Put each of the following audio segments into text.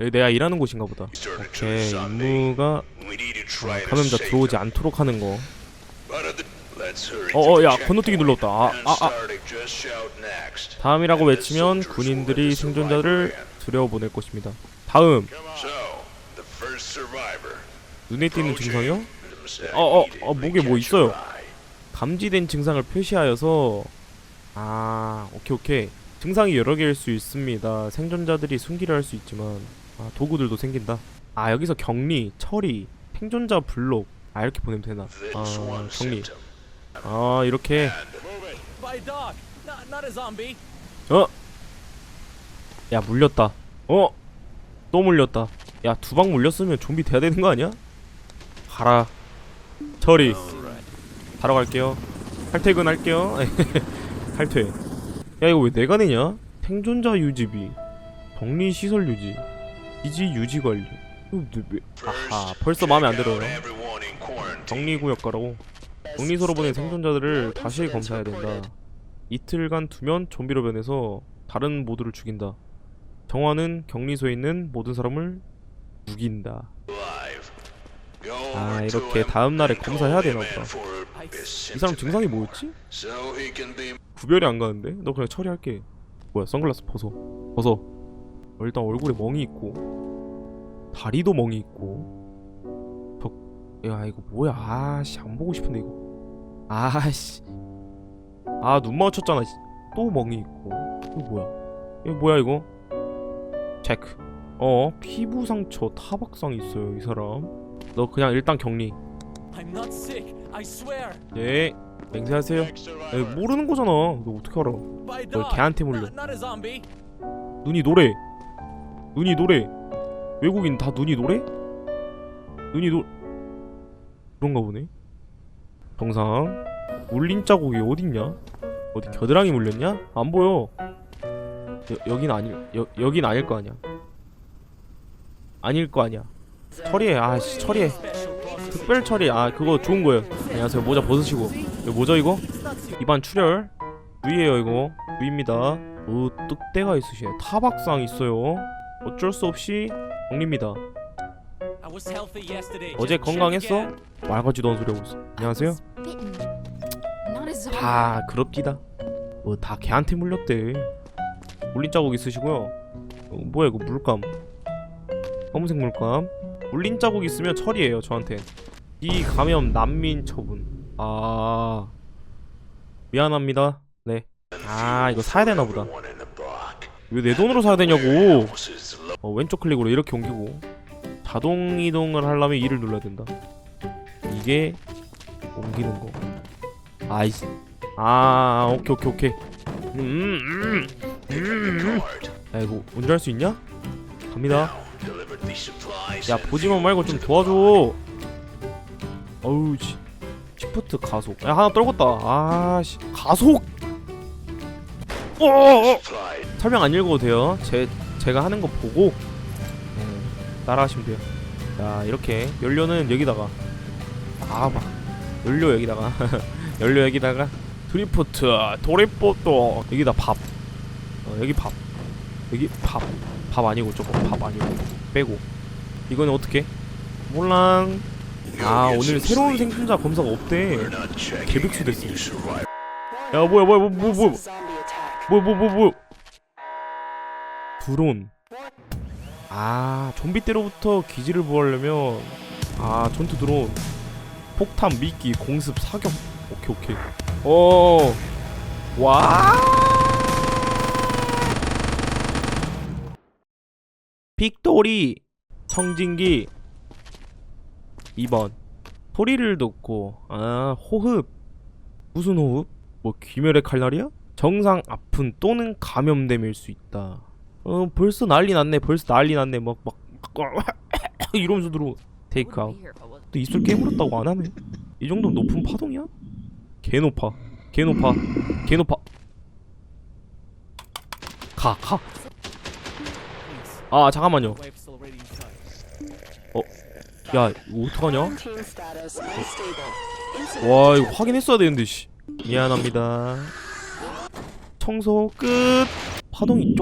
여기 내가 일하는 곳인가 보다. 오케이 임무가 감염자 들어오지 않도록 하는 거. 어어 야 건너뛰기 눌렀다. 아, 아, 아. 다음이라고 외치면 군인들이 생존자를 들여보낼 것입니다. 다음. 눈에 띄는 증상이요? 어, 어, 어, 목에 뭐 있어요. 감지된 증상을 표시하여서. 아 오케이 오케이. 증상이 여러 개일 수 있습니다. 생존자들이 숨기려 할 수 있지만 아 도구들도 생긴다? 아 여기서 격리 처리 생존자 블록. 아 이렇게 보내면 되나? 아 격리. 아 이렇게. 어? 야 물렸다. 어? 또 물렸다. 야 두 방 물렸으면 좀비 돼야 되는 거 아니야? 가라. 처리. 바로 갈게요. 탈퇴근 할게요. 탈퇴. 야 이거 왜 내가 내냐? 생존자 유지비. 격리 시설 유지 기지 유지 관리 아하 벌써 마음에 안 들어요 격리구역 가라고 격리소로 보낸 생존자들을 다시 검사해야 된다 이틀간 두면 좀비로 변해서 다른 모두를 죽인다. 정화는 격리소에 있는 모든 사람을 죽인다. 아 이렇게 다음 날에 검사해야 되나 보다. 이 사람 증상이 뭐였지? 구별이 안 가는데? 너 그냥 처리할게. 뭐야 선글라스 벗어. 벗어. 어, 일단 얼굴에 멍이 있고 다리도 멍이 있고 덕... 야 이거 뭐야? 아씨 안 보고 싶은데 이거. 아씨. 아 눈 마주쳤잖아 씨. 또 멍이 있고. 이거 뭐야? 이거 뭐야 이거? 체크. 어 피부 상처 타박상 있어요 이 사람. 너 그냥 일단 격리. Sick, I swear. 예 맹세하세요. 에, 모르는 거잖아. 너 어떻게 알아? 너 걔한테 물려. 눈이 노래 눈이 노래? 외국인 다 눈이 노래? 눈이 노 그런가 보네. 정상. 물린 자국이 어딨냐? 어디 겨드랑이 물렸냐? 안 보여. 여, 여긴 아닐 여, 여긴 아닐 거 아니야. 아닐 거 아니야. 처리해. 아씨 처리해. 특별 처리. 아 그거 좋은 거예요. 안녕하세요. 모자 벗으시고. 이거 뭐죠 이거? 입안 출혈? 위에요 이거. 위입니다. 오 뚝대가 있으시네 타박상 있어요 어쩔 수 없이 yesterday. 어제 건강했어? again. 말 같지도 않은 소리 하고 있어. 안녕하세요. 다 그럽디다. 뭐 다 걔한테 물렸대. 물린 자국 있으시고요. 어, 뭐야 이거 물감? 검은색 물감. 물린 자국 있으면 처리해요 저한테. 이 감염 난민 처분. 아. 미안합니다. 네 아 이거 사야 되나 보다. 왜 내 돈으로 사야 되냐고 어, 왼쪽 클릭으로 이렇게 옮기고 자동 이동을 하려면 2를 눌러야 된다. 이게 옮기는 거. 아이씨 아 오케이 오케이 오케이. 음, 음, 음, 음. 야 이거 운전할 수 있냐? 갑니다. 야 보지만 말고 좀 도와줘. 어우 씨. 시프트 가속. 야 하나 떨궜다. 아씨. 가속? 어어어. 설명 안 읽어도 돼요. 제 제가 하는 거 보고 네, 따라하시면 돼요. 자 이렇게 연료는 여기다가 아봐. 연료 여기다가 연료 여기다가 드리프트 도리포트 여기다 밥. 어, 여기 밥. 여기 밥. 밥 아니고 저거 밥 아니고 빼고. 이거는 어떻게? 몰랑. 아 오늘 새로운 생존자 검사가 없대. 개백수 됐어. 야 뭐야 뭐야 뭐뭐뭐 뭐뭐뭐뭐 드론. 아 좀비 때로부터 기지를 보호하려면 아 전투 드론. 폭탄 미끼 공습 사격. 오케이 오케이. 어와. 빅토리 청진기 2번. 소리를 듣고 아 호흡. 무슨 호흡? 뭐 귀멸의 칼날이야? 정상 아픈 또는 감염됨일 수 있다 어 벌써 난리 났네 벌써 난리 났네. 막 막 이러면서 들어 테이크아웃. 또 입술 깨물었다고 안 하네. 이 정도면 높은 파동이야? 개 높아. 개 높아. 개 높아. 가 가. 아 잠깐만요. inside. 야 이거 어떡하냐? 와 이거. 확인했어야 되는데 씨. 미안합니다. 청소 끝. 파동이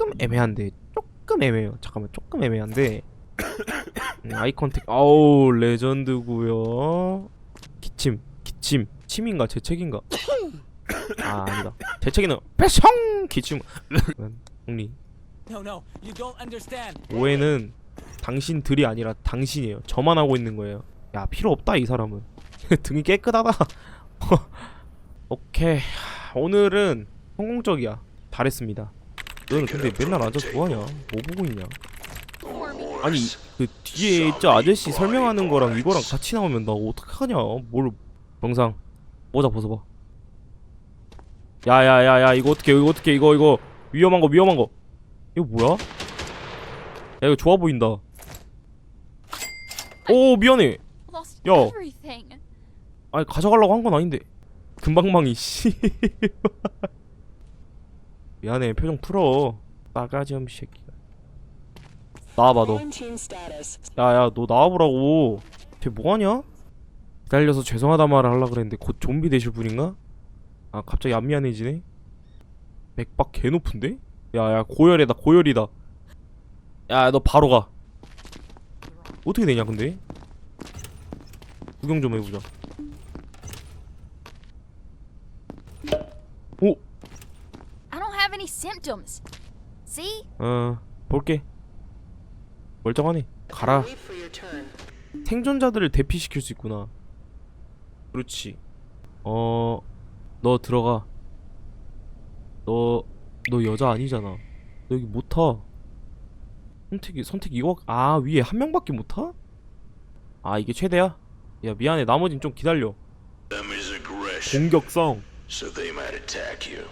조금 애매한데 조금 애매해요. 잠깐만 조금 애매한데. 음, 아이 컨택. 아우 레전드고요. 기침 기침. 침인가 재채기인가? 아 아니다. 재채기는 패숑 기침. 정리. No, no, you don't understand. 오해는 당신들이 아니라 당신이에요. 저만 하고 있는 거예요. 야 필요 없다 이 사람은. 등이 깨끗하다. 오케이. 오늘은 성공적이야. 잘했습니다 너는 근데 맨날 앉아서 뭐하냐? 뭐 보고 있냐? 아니 그 뒤에 저 아저씨 설명하는 거랑 이거랑 같이 나오면 나 어떡하냐? 뭘 영상. 모자 벗어봐. 야야야야 이거 어떻게 이거 어떻게 이거 이거. 위험한 거 위험한 거. 이거 뭐야? 야 이거 좋아 보인다. 오 미안해. everything. 아니 가져가려고 한 건 아닌데. 금방망이 씨 미안해 표정 풀어 싸가지 없이 새끼 나와봐 너. 야야 너 나와보라고 쟤 뭐하냐? 기다려서 죄송하다 말을 하려 그랬는데 곧 좀비 되실 분인가? 아 갑자기 안 미안해지네 맥박 개 높은데? 야야 고열이다 고열이다 야 너 바로 가 어떻게 되냐 근데? 구경 좀 해보자 have any symptoms. See? 어 볼게 멀쩡하네 가라 Wait for your turn. 생존자들을 대피시킬 수 있구나. 그렇지. 어, 너 들어가. 너, 너 여자 아니잖아. 너 여기 못 타. 선택이, 선택 이거, 아, 위에 한 명밖에 못 타? 아, 이게 최대야? 야, 미안해. 나머진 좀 기다려. them is aggression, 공격성. so they might attack you.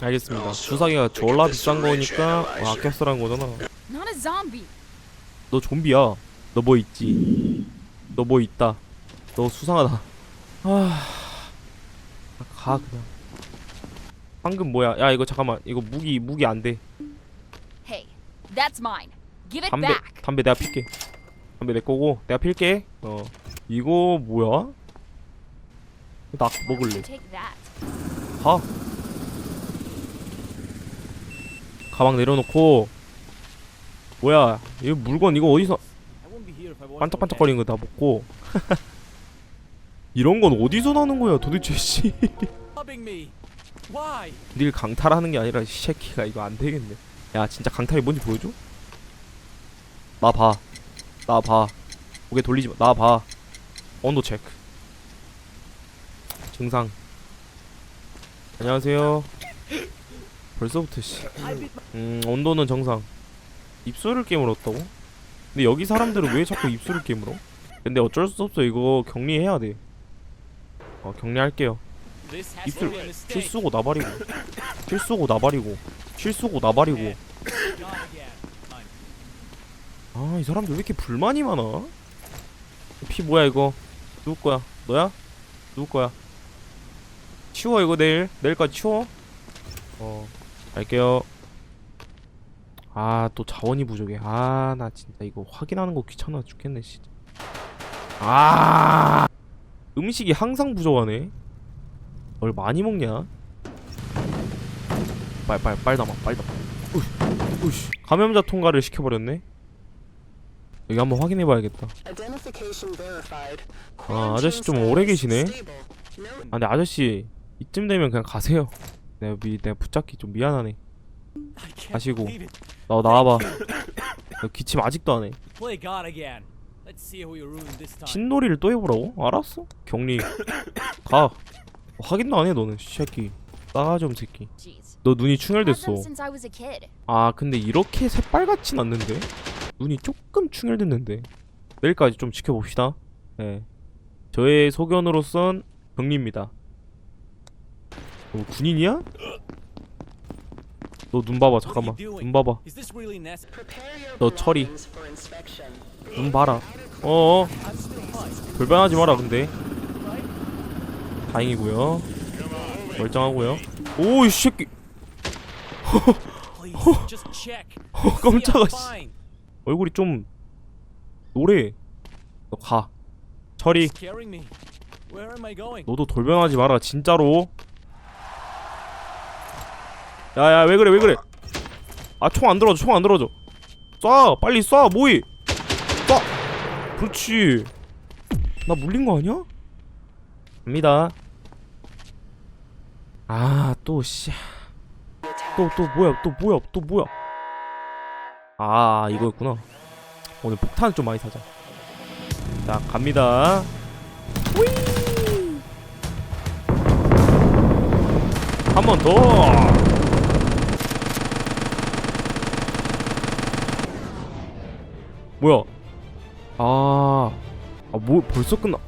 알겠습니다. 주사기가 졸라 비싼 거니까 어, 아껴 쓰라는 거잖아. Not a zombie. 너 좀비야. 너 뭐 있지? 너 뭐 있다. 너 수상하다. 아, 가 그냥. 방금 뭐야? 야 이거 잠깐만. 이거 무기 무기 안 돼. Hey, that's mine. Give it 담배 back. 담배 내가 필게. 담배 내 거고 내가 필게. 어. 이거 뭐야? 나 먹을래. Take that. 가. 가방 내려놓고. 뭐야? 이 물건 이거 어디서? 반짝반짝거리는 거 다 먹고 이런 건 어디서 나는 거야 도대체 씨. okay. Robbing me. Why? 닐 강탈하는 게 아니라 이 새끼가 이거 안 되겠네. 야 진짜 강탈이 뭔지 보여줘? 나 봐. 나 봐. 고개 돌리지 마. 나 봐. 온도 체크. 증상. 안녕하세요. 벌써부터 씨. 음 온도는 정상. 입술을 깨물었다고? 근데 여기 사람들은 왜 자꾸 입술을 깨물어? 근데 어쩔 수 없어 이거 격리해야 돼. 어 격리할게요. 입술. 실수고 나발이고 실수고 나발이고 실수고 나발이고. 아 이 사람들 왜 이렇게 불만이 많아? 피 뭐야 이거 누구 거야 너야? 누구 거야? 치워 이거 내일 내일까지 치워 어 갈게요 아 또 자원이 부족해 아 나 진짜 이거 확인하는 거 귀찮아 죽겠네 진짜 아 음식이 항상 부족하네 뭘 많이 먹냐? 빨, 빨, 빨 담아, 빨 담아. 우이, 우이씨. 감염자 통과를 시켜버렸네. 여기 한번 확인해봐야겠다. 아, 아저씨 좀 오래 계시네. 아, 근데 아저씨 이쯤 되면 그냥 가세요. 내가 미, 내가 붙잡기 좀 미안하네. It. 나 나와봐. 너 기침 아직도 안 해. 신놀이를 또 해보라고? 알았어. 격리. 가. 확인도 안 해 너는 이 새끼. 없는 새끼. 너 눈이 충혈됐어. 아 근데 이렇게 새빨갛진 않는데 눈이 조금 충혈됐는데 내일까지 좀 지켜봅시다 예 저의 소견으로선 격리입니다 너 군인이야? 너 눈 봐봐 잠깐만 눈 봐봐 너 처리. 눈 봐라 어어. 불변하지 마라 근데 다행이고요 멀쩡하고요 오이 새끼. 어 I'm 깜짝아 씨. 얼굴이 좀 노래 너 가 처리? 너도 돌변하지 마라 진짜로 야야 왜 그래 왜 그래? 아 총 안 들어줘 총 안 들어줘. 쏴 빨리 쏴 모이. 쏴. 그렇지. 나 물린 거 아니야? 갑니다. 아또 씨 또또 또 뭐야 또 뭐야 또 뭐야. 아 이거였구나. 오늘 폭탄 좀 많이 사자. 자 갑니다. 한 번 더 뭐야 아, 아, 뭐 벌써 끝나?